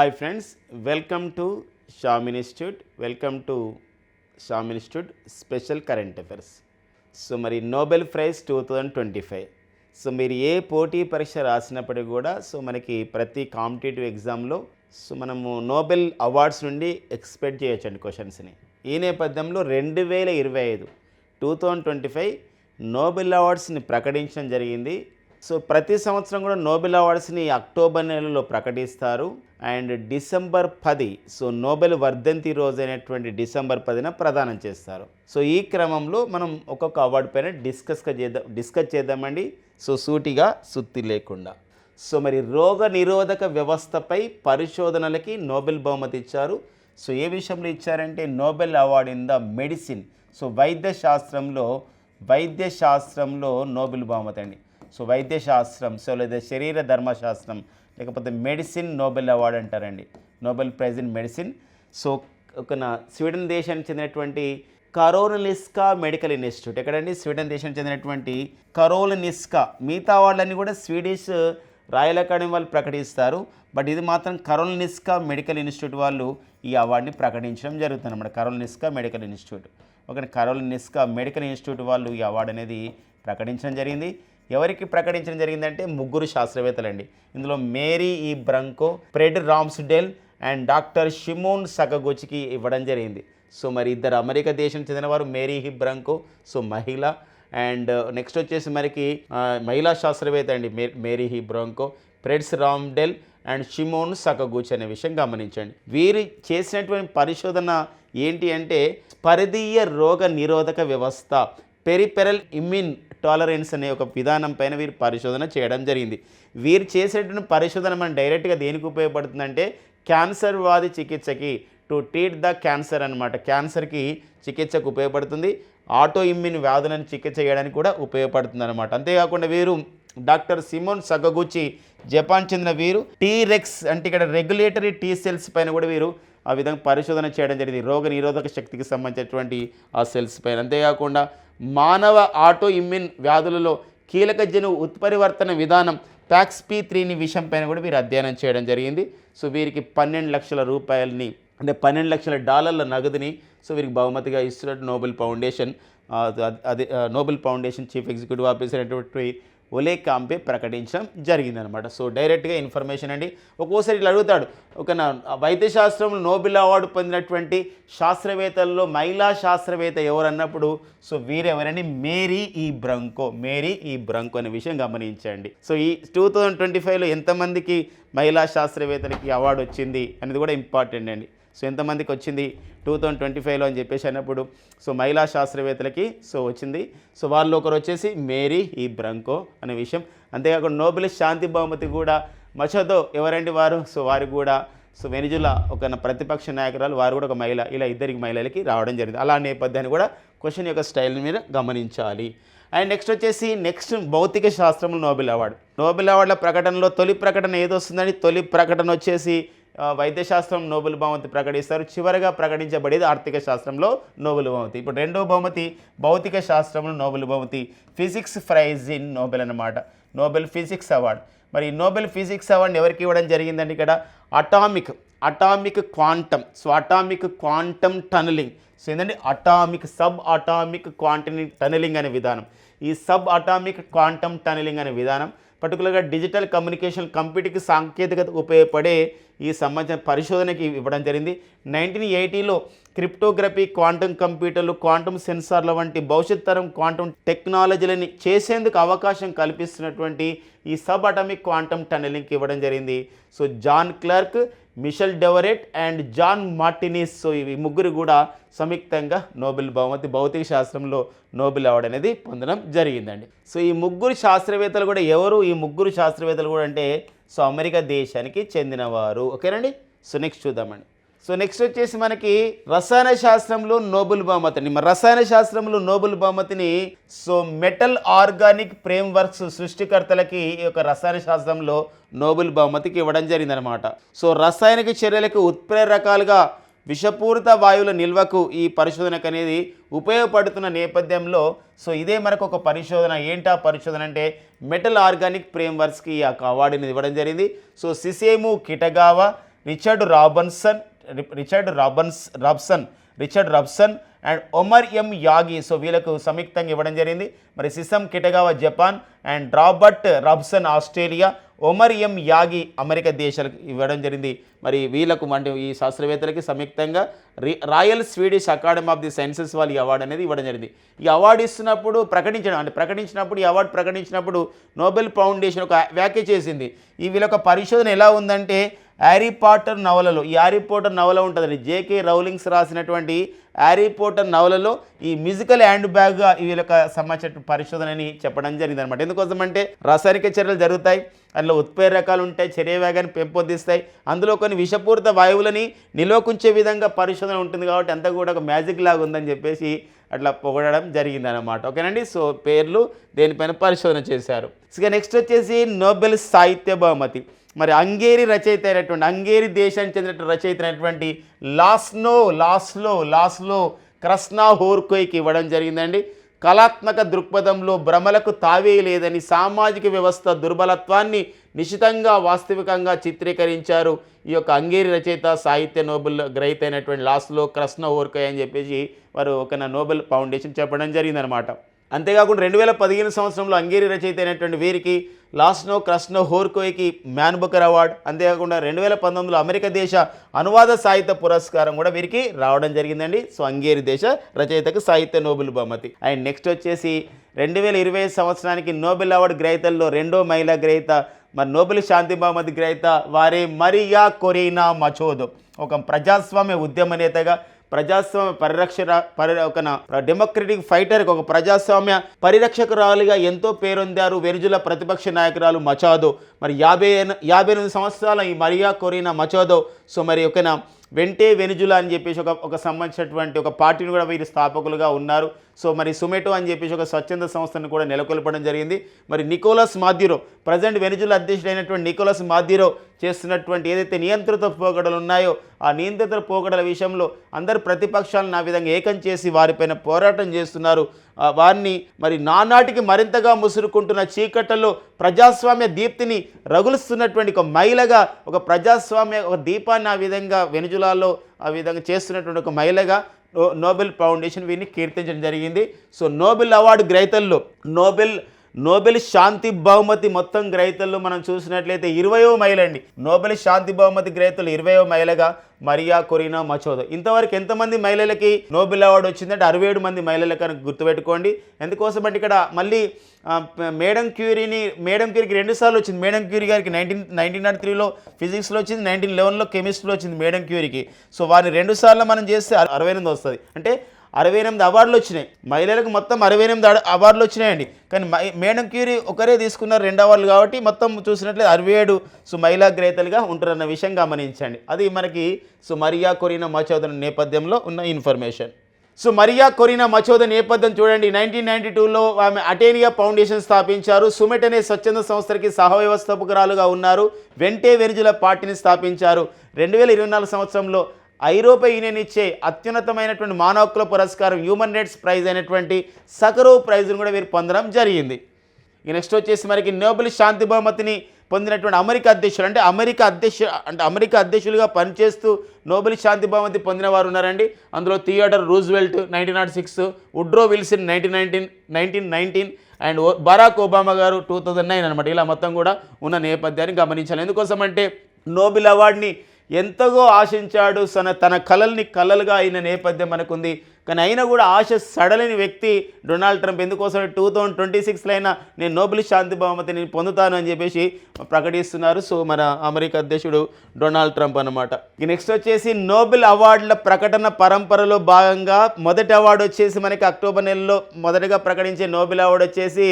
Hi friends welcome to Sham institute welcome to Sham institute special current affairs so మరి Nobel prize two thousand twenty five so మీరు ఏ పోటీ పరీక్ష రాసినప్పటికీ కూడా so మనకి ప్రతి కాంపిటేటివ్ ఎగ్జామ్లో సో మనము నోబెల్ అవార్డ్స్ నుండి ఎక్స్పెక్ట్ చేయొచ్చండి క్వశ్చన్స్ని ఈ నేపథ్యంలో రెండు వేల ఇరవై ఐదు two thousand twenty five Nobel అవార్డ్స్ని ప్రకటించడం జరిగింది. సో ప్రతి సంవత్సరం కూడా నోబెల్ అవార్డ్స్ని అక్టోబర్ నెలలో ప్రకటిస్తారు. అండ్ డిసెంబర్ పది సో నోబెల్ వర్ధంతి రోజు అయినటువంటి డిసెంబర్ పదిన ప్రదానం చేస్తారు. సో ఈ క్రమంలో మనం ఒక్కొక్క అవార్డు పైన డిస్కస్ చేద్దాం డిస్కస్ చేద్దామండి. సో సూటిగా సుత్తి లేకుండా. సో మరి రోగ నిరోధక వ్యవస్థపై పరిశోధనలకి నోబెల్ బహుమతి ఇచ్చారు. సో ఏ విషయంలో ఇచ్చారంటే Nobel award in the medicine. So వైద్య శాస్త్రంలో వైద్య శాస్త్రంలో నోబెల్ బహుమతి అండి. సో వైద్యశాస్త్రం సో లేదా శరీర ధర్మశాస్త్రం లేకపోతే మెడిసిన్ నోబెల్ అవార్డు అంటారండి. Nobel prize in medicine. So ఒక నా స్వీడన్ దేశానికి చెందినటువంటి కరోనలిస్కా మెడికల్ ఇన్స్టిట్యూట్. ఎక్కడండి? స్వీడన్ దేశానికి చెందినటువంటి కరోలనిస్కా మిగతా వాళ్ళని కూడా స్వీడిష్ రాయల్ అకాడమీ వాళ్ళు ప్రకటిస్తారు. బట్ ఇది మాత్రం కరోలనిస్కా మెడికల్ ఇన్స్టిట్యూట్ వాళ్ళు ఈ అవార్డుని ప్రకటించడం జరుగుతుంది అన్నమాట కరోలనిస్కా మెడికల్ ఇన్స్టిట్యూట్. ఒక కరోలనిస్కా మెడికల్ ఇన్స్టిట్యూట్ వాళ్ళు ఈ అవార్డు అనేది ప్రకటించడం జరిగింది. ఎవరికి ప్రకటించడం జరిగిందంటే ముగ్గురు శాస్త్రవేత్తలండి. ఇందులో Mary E Brunkow Fred Ramsdell and doctor Shimon సగగుచికి ఇవ్వడం జరిగింది. సో మరి ఇద్దరు అమెరికా దేశం చెందినవారు మేరీ హి బ్రంకో సో మహిళ. అండ్ నెక్స్ట్ వచ్చేసి మనకి మహిళా శాస్త్రవేత్త అండి మే Mary he Brunkow Fred's Ramsdell and Shimon Sakaguchi అనే విషయం గమనించండి. వీరు చేసినటువంటి పరిశోధన ఏంటి అంటే పరిధీయ రోగ నిరోధక వ్యవస్థ పెరిపెరల్ ఇమ్యూన్ టాలరెన్స్ అనే ఒక విధానం పైన వీరు పరిశోధన చేయడం జరిగింది. వీరు చేసేటువంటి పరిశోధన మనం డైరెక్ట్గా దేనికి ఉపయోగపడుతుందంటే క్యాన్సర్ వ్యాధి చికిత్సకి టు ట్రీట్ ద క్యాన్సర్ అనమాట క్యాన్సర్కి చికిత్సకు ఉపయోగపడుతుంది. ఆటో ఇమ్యూన్ వ్యాధులను చికిత్స చేయడానికి కూడా ఉపయోగపడుతుంది అనమాట అంతేకాకుండా వీరు డాక్టర్ సిమోన్ సగగుచి జపాన్ చెందిన వీరు టీరెక్స్ అంటే ఇక్కడ రెగ్యులేటరీ టీ సెల్స్ పైన కూడా వీరు ఆ విధంగా పరిశోధన చేయడం జరిగింది. రోగ నిరోధక శక్తికి సంబంధించినటువంటి ఆ సెల్స్ పైన. అంతేకాకుండా మానవ ఆటో ఇమ్యూన్ వ్యాధులలో కీలక జను ఉత్పరివర్తన విధానం ప్యాక్స్ పీ త్రీని విషయం పైన కూడా వీరు అధ్యయనం చేయడం జరిగింది. సో వీరికి పన్నెండు లక్షల రూపాయలని అంటే పన్నెండు లక్షల డాలర్ల నగదుని సో వీరికి బహుమతిగా ఇస్తున్నట్టు నోబెల్ ఫౌండేషన్ అది అదే Nobel foundation chief executive officer అయినటువంటి ఒలే కాంపే ప్రకటించడం జరిగిందనమాట. సో డైరెక్ట్గా ఇన్ఫర్మేషన్ అండి. ఒక్కోసారి ఇట్లా అడుగుతాడు ఒక నా నోబెల్ అవార్డు పొందినటువంటి శాస్త్రవేత్తల్లో మహిళా శాస్త్రవేత్త ఎవరన్నప్పుడు so వీరెవరండి? Mary E బ్రంకో Mary E బ్రంకో అనే విషయం గమనించండి. సో ఈ టూ థౌజండ్ ట్వంటీ ఫైవ్లో ఎంతమందికి మహిళా శాస్త్రవేత్తలకి అవార్డు వచ్చింది అనేది కూడా ఇంపార్టెంట్ అండి. సో ఎంతమందికి వచ్చింది? టూ థౌజండ్ ట్వంటీ ఫైవ్లో అని చెప్పేసి అన్నప్పుడు. సో మహిళా శాస్త్రవేత్తలకి సో వచ్చింది. సో వాళ్ళు ఒకరు వచ్చేసి మేరీ ఈ బ్రంకో అనే విషయం. అంతేకాకుండా నోబెల్ శాంతి బహుమతి కూడా మచదో ఎవరండి వారు? సో వారు కూడా సో వెనిజులా ఒక ప్రతిపక్ష నాయకురాలు వారు కూడా ఒక మహిళ ఇలా ఇద్దరికి మహిళలకి రావడం జరిగింది. అలా నేపథ్యాన్ని కూడా క్వశ్చన్ యొక్క స్టైల్ మీద గమనించాలి. అండ్ నెక్స్ట్ వచ్చేసి నెక్స్ట్ భౌతిక శాస్త్రంలో నోబెల్ అవార్డు. నోబెల్ అవార్డుల ప్రకటనలో తొలి ప్రకటన ఏదొస్తుందని తొలి ప్రకటన వచ్చేసి వైద్యశాస్త్రం వైద్య శాస్త్రం నోబెల్ బహుమతి ప్రకటిస్తారు. చివరిగా ప్రకటించబడేది ఆర్థిక శాస్త్రంలో నోబెల్ బహుమతి. ఇప్పుడు రెండో బహుమతి భౌతిక శాస్త్రంలో నోబెల్ బహుమతి. ఫిజిక్స్ ప్రైజ్ ఇన్ నోబెల్ అన్నమాట. నోబెల్ ఫిజిక్స్ అవార్డు మరి నోబెల్ ఫిజిక్స్ అవార్డు ఎవరికి ఇవ్వడం జరిగిందండి ఇక్కడ? Atomic atomic quantum so atomic quantum tunnelling so ఏంటంటే atomic sub atomic quantum tunnelling అనే విధానం. ఈ సబ్ అటామిక్ క్వాంటమ్ టనలింగ్ అనే విధానం పర్టికులర్గా డిజిటల్ కమ్యూనికేషన్ కంప్యూటర్కి సాంకేతికత ఉపయోగపడే ఈ సంబంధించిన పరిశోధనకి ఇవ్వడం జరిగింది. నైన్టీన్ ఎయిటీలో క్రిప్టోగ్రఫీ క్వాంటమ్ కంప్యూటర్లు క్వాంటమ్ సెన్సార్ల వంటి భవిష్యత్ తరం క్వాంటమ్ టెక్నాలజీలని చేసేందుకు అవకాశం కల్పిస్తున్నటువంటి ఈ సబ్ అటామిక్ క్వాంటమ్ టనెలింగ్కి ఇవ్వడం జరిగింది. So John Clarke Michel Devoret and John Martinis. So ఇవి ముగ్గురు కూడా సంయుక్తంగా నోబెల్ బహుమతి భౌతిక శాస్త్రంలో నోబెల్ అవార్డు అనేది పొందడం జరిగిందండి. సో ఈ ముగ్గురు శాస్త్రవేత్తలు కూడా ఎవరు? ఈ ముగ్గురు శాస్త్రవేత్తలు కూడా అంటే సో అమెరికా దేశానికి చెందినవారు. ఓకేనండి? సో నెక్స్ట్ చూద్దామండి. సో నెక్స్ట్ వచ్చేసి మనకి రసాయన శాస్త్రంలో నోబుల్ బహుమతిని. రసాయన శాస్త్రంలో నోబుల్ బహుమతిని so metal organic frameworks సృష్టికర్తలకి ఈ యొక్క రసాయన శాస్త్రంలో నోబుల్ బహుమతికి ఇవ్వడం జరిగిందనమాట సో రసాయనిక చర్యలకు ఉత్ప్రేరకాలుగా విషపూరిత వాయువుల నిల్వకు ఈ పరిశోధనకు అనేది ఉపయోగపడుతున్న నేపథ్యంలో సో ఇదే మనకు ఒక పరిశోధన. ఏంటా పరిశోధన అంటే మెటల్ ఆర్గానిక్ ఫ్రేమ్ వర్క్స్కి ఈ యొక్క అవార్డుని ఇవ్వడం జరిగింది. So Susumu Kitagawa Richard Robson Richard Robson Robson Richard Robson and Omar M Yaghi. So వీళ్ళకు సంయుక్తంగా ఇవ్వడం జరిగింది. మరి Susumu Kitagawa Japan and Robert Robson Australia Omar M Yaghi America దేశాలకు ఇవ్వడం జరిగింది. మరి వీళ్ళకు అంటే ఈ శాస్త్రవేత్తలకి సంయుక్తంగా Royal Swedish Academy of the Sciences వాళ్ళు ఈ అవార్డు అనేది ఇవ్వడం జరిగింది. ఈ అవార్డు ఇస్తున్నప్పుడు ప్రకటించడం అంటే ప్రకటించినప్పుడు ఈ అవార్డు ప్రకటించినప్పుడు నోబెల్ ఫౌండేషన్ ఒక వ్యాఖ్య చేసింది. ఈ వీళ్ళొక పరిశోధన ఎలా ఉందంటే హ్యారీ పాటర్ నవలలో ఈ హ్యారీ పోటర్ నవల ఉంటుందండి. జేకే రౌలింగ్స్ రాసినటువంటి హ్యారీ పోటర్ నవలలో ఈ మ్యూజికల్ హ్యాండ్ బ్యాగ్గా వీళ్ళ వీళ్ళకి సంబంధించిన పరిశోధనని చెప్పడం జరిగింది అనమాట ఎందుకోసం అంటే రాసాయనిక చర్యలు జరుగుతాయి అందులో ఉత్ప్రేరకాలు ఉంటాయి చర్య వేగాన్ని పెంపొందిస్తాయి. అందులో కొన్ని విషపూరిత వాయువులని నిల్వకుంచే విధంగా పరిశోధన ఉంటుంది కాబట్టి అంతా కూడా ఒక మ్యాజిక్ లాగా ఉందని చెప్పేసి అట్లా పొగడడం జరిగిందనమాట ఓకేనండి? సో పేర్లు దేనిపైన పరిశోధన చేశారు? ఇక నెక్స్ట్ వచ్చేసి నోబెల్ సాహిత్య బహుమతి. మరి అంగేరి రచయిత అయినటువంటి అంగేరి దేశానికి చెందిన రచయిత అయినటువంటి లాస్నో లాస్లో లాస్లో క్రస్నా హోర్కోయ్కి ఇవ్వడం జరిగిందండి. కళాత్మక దృక్పథంలో భ్రమలకు తావే లేదని సామాజిక వ్యవస్థ దుర్బలత్వాన్ని నిశితంగా వాస్తవికంగా చిత్రీకరించారు. ఈ యొక్క అంగేరి రచయిత సాహిత్య నోబెల్ గ్రహీత అయినటువంటి లాస్లో కృష్ణ ఓర్కయ్ అని చెప్పేసి వారు ఒక నోబెల్ ఫౌండేషన్ చెప్పడం జరిగిందనమాట అంతేకాకుండా రెండు వేల పదిహేను సంవత్సరంలో అంగేరి రచయిత అయినటువంటి వీరికి లాస్నో క్రస్నో హోర్కోయ్కి మ్యాన్ బుకర్ అవార్డు. అంతేకాకుండా రెండు వేల పంతొమ్మిదిలో అమెరికా దేశ అనువాద సాహిత్య పురస్కారం కూడా వీరికి రావడం జరిగిందండి. సో అంగేరి దేశ రచయితకు సాహిత్య నోబెల్ బహుమతి. అండ్ నెక్స్ట్ వచ్చేసి రెండు వేల ఇరవై సంవత్సరానికి నోబెల్ అవార్డు గ్రహీతల్లో రెండో మహిళా గ్రహీత మరి నోబెల్ శాంతి బహుమతి గ్రహీత వారే మరియా కొరీనా మచోదో. ఒక ప్రజాస్వామ్య ఉద్యమ నేతగా ప్రజాస్వామ్య పరిరక్షణ పరి ఒక డెమోక్రటిక్ ఫైటర్కి ఒక ప్రజాస్వామ్య పరిరక్షకురాలుగా ఎంతో పేరొందారు వెనుజుల ప్రతిపక్ష నాయకురాలు మచాదో. మరి యాభై యాభై ఎనిమిది సంవత్సరాల ఈ మరియా కొరీనా మచాదో. సో మరి ఒక వెంటే వెనుజులా అని చెప్పేసి ఒక ఒక సంబంధించినటువంటి ఒక పార్టీని కూడా వీరు స్థాపకులుగా ఉన్నారు. సో మరి సుమెటో అని చెప్పేసి ఒక స్వచ్ఛంద సంస్థను కూడా నెలకొల్పడం జరిగింది. మరి నికోలస్ మాధ్యూరో ప్రజెంట్ వెనుజుల అధ్యక్షుడైనటువంటి నికోలస్ మాధ్యూరో చేస్తున్నటువంటి ఏదైతే నియంత్రిత పోకడలు ఉన్నాయో ఆ నియంత్రిత పోకడల విషయంలో అందరు ప్రతిపక్షాలను ఆ విధంగా ఏకం చేసి వారిపైన పోరాటం చేస్తున్నారు. వారిని మరి నానాటికి మరింతగా ముసురుకుంటున్న చీకట్లలో ప్రజాస్వామ్య దీప్తిని రగులుస్తున్నటువంటి ఒక మహిళగా ఒక ప్రజాస్వామ్య ఒక దీపాన్ని ఆ విధంగా వెనుజులాలో ఆ విధంగా చేస్తున్నటువంటి ఒక మహిళగా నోబెల్ ఫౌండేషన్ వీరిని కీర్తించడం జరిగింది. సో నోబెల్ అవార్డు గ్రహీతల్లో నోబెల్ నోబెల్ శాంతి బహుమతి మొత్తం గ్రహీతల్లో మనం చూసినట్లయితే ఇరవయో మహిళ అండి నోబెల్ శాంతి బహుమతి గ్రహీతలు ఇరవయో మహిళగా మరియా కొరీనా మచోదో. ఇంతవరకు ఎంతమంది మహిళలకి నోబెల్ అవార్డు వచ్చిందంటే అరవై ఏడు మంది మహిళలకు అని గుర్తుపెట్టుకోండి. ఎందుకోసం అంటే ఇక్కడ మళ్ళీ మేడం క్యూరీని మేడం క్యూరీకి రెండు సార్లు వచ్చింది. మేడం క్యూరీ గారికి నైన్టీన్ నైన్టీన్ నాట్ త్రీలో ఫిజిక్స్లో వచ్చింది నైన్టీన్ లెవెన్లో కెమిస్ట్రీలో వచ్చింది మేడం క్యూరీకి. సో వారిని రెండు సార్లు మనం చేస్తే అరవై ఎనిమిది వస్తుంది. అంటే అరవై ఎనిమిది అవార్డులు వచ్చినాయి. మహిళలకు మొత్తం అరవై ఎనిమిది అవార్డులు వచ్చినాయండి. కానీ మై- మేడం క్యూరీ ఒకరే తీసుకున్నారు రెండు అవార్డులు కాబట్టి మొత్తం చూసినట్లయితే అరవై ఏడు సో మహిళా గ్రహీతలుగా ఉంటారన్న విషయం గమనించండి. అది మనకి సో మరియా కొరీనా మచోదన నేపథ్యంలో ఉన్న information. So Maria Corina Machado నేపథ్యం చూడండి. నైన్టీన్ నైన్టీ టూలో ఆమె అటేనియా ఫౌండేషన్ స్థాపించారు. సుమెట్ అనే స్వచ్ఛంద సంస్థలకి సహవ్యవస్థాపకురాలుగా ఉన్నారు. వెంటే వెనుజుల పార్టీని స్థాపించారు. రెండు వేల ఇరవై నాలుగు సంవత్సరంలో ఐరోపా యూనియన్ ఇచ్చే అత్యున్నతమైనటువంటి మానవకుల పురస్కారం హ్యూమన్ రైట్స్ ప్రైజ్ అయినటువంటి సకరో ప్రైజ్ను కూడా వీరు పొందడం జరిగింది. ఈ నెక్స్ట్ వచ్చేసి మనకి నోబెల్ శాంతి బహుమతిని పొందినటువంటి అమెరికా అధ్యక్షులు అంటే అమెరికా అధ్యక్ష అంటే అమెరికా అధ్యక్షులుగా పనిచేస్తూ నోబెల్ శాంతి బహుమతి పొందిన వారు ఉన్నారండి. అందులో Theodore Roosevelt nineteen nought six Woodrow Wilson nineteen nineteen nineteen nineteen and Barack Obama garu two thousand nine అనమాట ఇలా మొత్తం కూడా ఉన్న నేపథ్యాన్ని గమనించాలి. ఎందుకోసం అంటే నోబెల్ అవార్డుని ఎంతగో ఆశించాడు తన తన కలల్ని కలలుగా అయిన నేపథ్యం మనకుంది. కానీ అయినా కూడా ఆశ సడలని వ్యక్తి డొనాల్డ్ ట్రంప్ ఎందుకోసం టూ థౌజండ్ ట్వంటీ సిక్స్లో అయినా నేను నోబెల్ శాంతి బహుమతిని పొందుతాను అని చెప్పేసి ప్రకటిస్తున్నారు. సో మన అమెరికా అధ్యక్షుడు డొనాల్డ్ ట్రంప్ అనమాట నెక్స్ట్ వచ్చేసి నోబెల్ అవార్డుల ప్రకటన పరంపరలో భాగంగా మొదటి అవార్డు వచ్చేసి మనకి అక్టోబర్ నెలలో మొదటగా ప్రకటించే నోబెల్ అవార్డు వచ్చేసి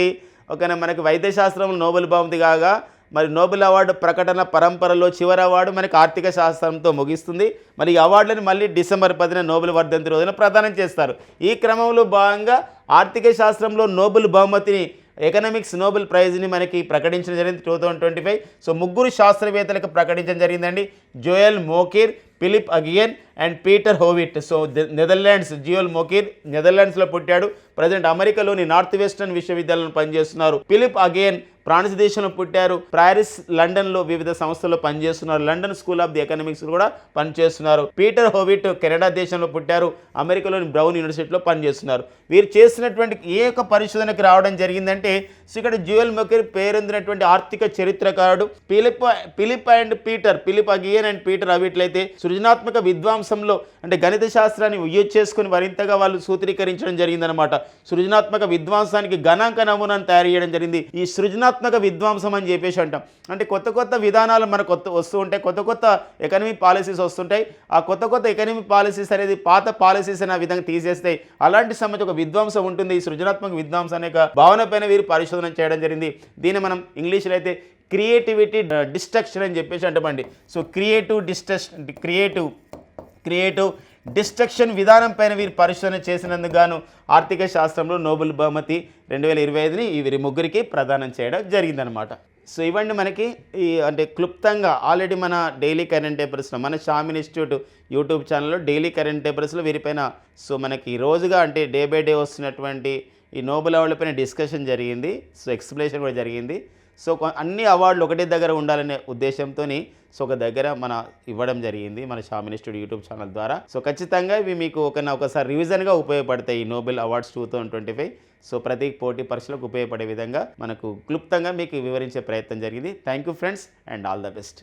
ఒక మనకి వైద్యశాస్త్రంలో నోబెల్ బహుమతి కాగా మరి నోబెల్ అవార్డు ప్రకటన పరంపరలో చివరి అవార్డు మనకి ఆర్థిక శాస్త్రంతో ముగిస్తుంది. మరి ఈ అవార్డులను మళ్ళీ డిసెంబర్ పదిన నోబెల్ వర్ధంతి రోజున ప్రదానం చేస్తారు. ఈ క్రమంలో భాగంగా ఆర్థిక శాస్త్రంలో నోబెల్ బహుమతిని ఎకనామిక్స్ నోబెల్ ప్రైజ్ని మనకి ప్రకటించడం జరిగింది two thousand twenty five. So ముగ్గురు శాస్త్రవేత్తలకు ప్రకటించడం జరిగిందండి. Joel Mokyr Philippe Aghion and Peter Howitt. So Netherlands Joel Mokyr నెదర్లాండ్స్లో పుట్టాడు. ప్రజెంట్ అమెరికాలోని నార్త్ వెస్టర్న్ విశ్వవిద్యాలయంలో పనిచేస్తున్నారు. ఫిలిప్ అగేన్ ఫ్రాన్స్ దేశంలో పుట్టారు. ప్యారిస్ లండన్లో వివిధ సంస్థల్లో పనిచేస్తున్నారు. London school of the economics కూడా పనిచేస్తున్నారు. పీటర్ హోవిట్ కెనడా దేశంలో పుట్టారు. అమెరికాలోని బ్రౌన్ యూనివర్సిటీలో పనిచేస్తున్నారు. వీరు చేసినటువంటి ఏ యొక్క పరిశోధనకి రావడం జరిగిందంటే సో ఇక్కడ జ్యువెల్ మొకిర్ పేరొందినటువంటి ఆర్థిక చరిత్రకారుడు Philippe Philippe and Peter Philippe Aghion and Peter అవిట్లయితే సృజనాత్మక విద్వాంసంలో అంటే గణిత శాస్త్రాన్ని యూజ్ చేసుకుని మరింతగా వాళ్ళు సూత్రీకరించడం జరిగిందనమాట సృజనాత్మక విద్వాంసానికి గణాంక నమూనాను తయారు చేయడం జరిగింది. ఈ సృజనాత్మక విద్వాంసం అని చెప్పేసి అంటాం. అంటే కొత్త కొత్త విధానాలు మనకు కొత్త వస్తూ ఉంటాయి. కొత్త కొత్త ఎకనమిక్ పాలసీస్ వస్తుంటాయి. ఆ కొత్త కొత్త ఎకనమిక్ పాలసీస్ అనేది పాత పాలసీస్ అనే విధంగా తీసేస్తాయి అలాంటి సమస్య ఒక విద్వాంసం ఉంటుంది. ఈ సృజనాత్మక విద్వాంసం అనే భావన పైన వీరు పరిశోధన చేయడం జరిగింది. దీన్ని మనం ఇంగ్లీష్లో అయితే క్రియేటివిటీ డిస్ట్రక్షన్ అని చెప్పేసి అంటామండి. So creative destruction creative creative destruction విధానం పైన వీరు పరిశోధన చేసినందుకు గాను ఆర్థిక శాస్త్రంలో నోబెల్ బహుమతి రెండు వేల ఇరవై ఐదుని వీరి ముగ్గురికి ప్రదానం చేయడం జరిగిందనమాట సో ఇవ్వండి మనకి ఈ అంటే క్లుప్తంగా ఆల్రెడీ మన డైలీ కరెంట్ పేపర్స్లో మన షామిన్ ఇన్స్టిట్యూట్ యూట్యూబ్ ఛానల్లో డైలీ కరెంట్ పేపర్స్లో వీరిపైన సో మనకి రోజుగా అంటే డే బై డే వస్తున్నటువంటి ఈ నోబెల్ అవార్డులపైన డిస్కషన్ జరిగింది సో ఎక్స్ప్లెనేషన్ కూడా జరిగింది. సో అన్ని అవార్డులు ఒకటే దగ్గర ఉండాలనే ఉద్దేశంతో సో ఒక దగ్గర మన ఇవ్వడం జరిగింది మన షామ్ మినిస్టర్ యూట్యూబ్ ఛానల్ ద్వారా. సో ఖచ్చితంగా ఇవి మీకు ఒక ఒకసారి రివిజన్గా ఉపయోగపడతాయి ఈ Nobel awards two thousand twenty five. So ప్రతి పోటీ పరీక్షలకు ఉపయోగపడే విధంగా మనకు క్లుప్తంగా మీకు వివరించే ప్రయత్నం జరిగింది. Thank you friends and all the best.